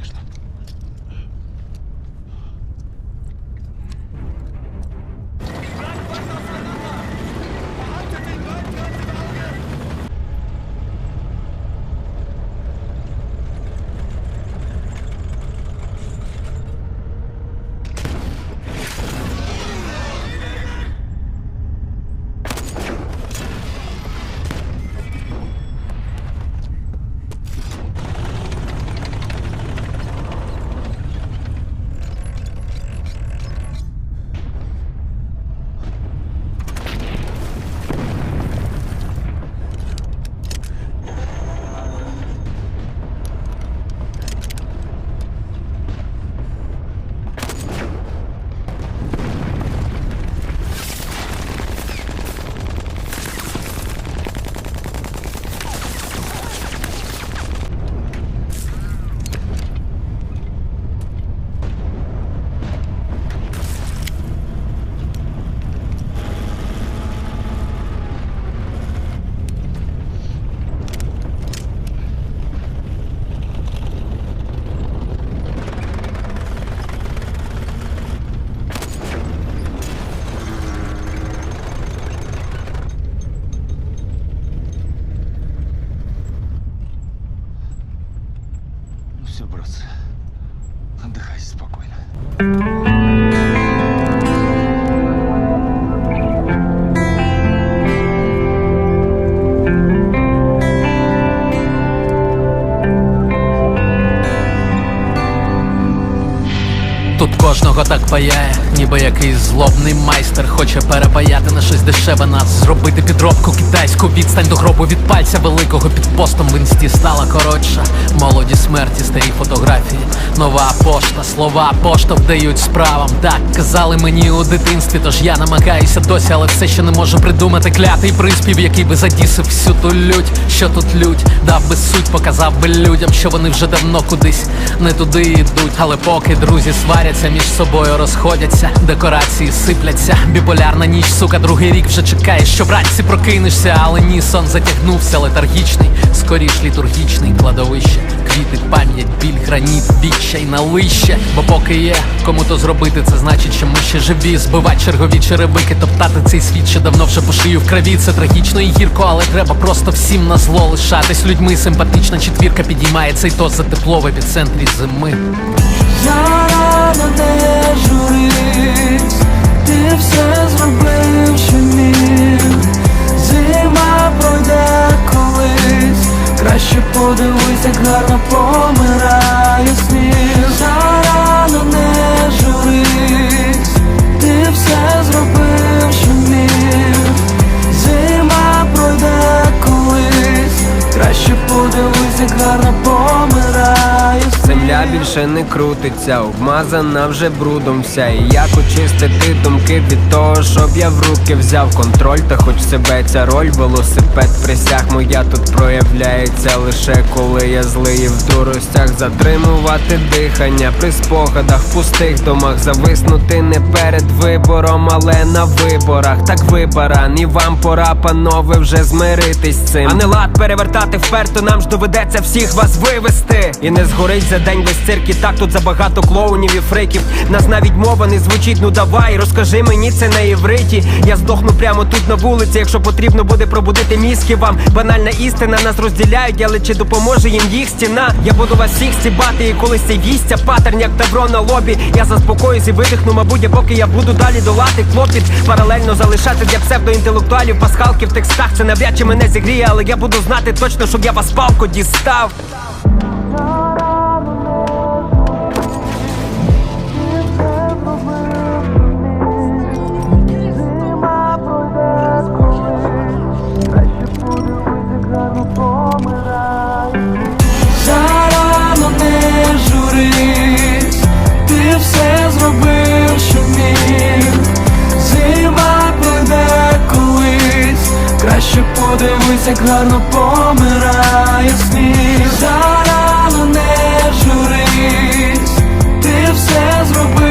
звісно. Все, братцы, отдыхайте спокойно. Тут кожного так паяє, ніби якийсь злобний майстер хоче перепаяти на щось дешеве нас Зробити підробку китайську відстань до гробу від пальця великого під постом в інсті стала коротша. Молоді смерті, старі фотографії, нова пошта, слова пошта вдають справам. Так казали мені у дитинстві, тож я намагаюся досі, але все ще не можу придумати клятий приспів, який би задісив всю ту лють, що тут лють, дав би суть, показав би людям, що вони вже давно кудись не туди йдуть, але поки друзі сваряться між собою, розходяться, декорації сипляться. Біполярна ніч, сука, другий рік вже чекає, що вранці прокинешся, але ні, сон затягнувся, летаргічний, скоріш літургічний кладовище, квіти, пам'ять, біль, граніт, відчай на лище. Бо поки є кому то зробити, це значить, що ми ще живі. Збивать чергові черевики, топтати цей світ ще давно вже по шию в крові. Це трагічно і гірко, але треба просто всім на зло лишатись людьми. Симпатична четвірка підіймає цей тост за тепло в епіцентрі зими. Зарано не журись, ти все зробив, що міг. Зима пройде колись, краще подивись, як гарно помирає більше не крутиться, обмазана вже брудом вся. І як очистити думки від того, щоб я в руки взяв контроль, та хоч себе ця роль, велосипед присяг моя тут проявляється. Лише коли я злий і в дуростях Затримувати дихання. При спогадах, пустих домах Зависнути не перед вибором, але на виборах. Так виборан, і вам пора, панове, вже змиритись з цим. А не лад перевертати вперто, нам ж доведеться всіх вас вивести. І не згорить за день весь цирк, так тут забагато клоунів і фриків Нас навіть мова не звучить, ну давай, розкажи мені це на євриті Я здохну прямо тут на вулиці, якщо потрібно буде пробудити мізки вам. Банальна істина нас розділяють, але чи допоможе їм їх стіна? Я буду вас всіх стібати, і колись цей вістя паттерн, як тавро на лобі. Я заспокоюсь і видихну, мабуть, а поки я буду далі долати клопіт. Паралельно залишати для псевдоінтелектуалів пасхалки в текстах. Це навряд чи мене зігріє, але я буду знати точно, щоб я вас палко дістав ти все зробив, що міг. Зима пройде колись, краще подивись, як гарно помирає сніг. Зарано не журись, ти все зробив,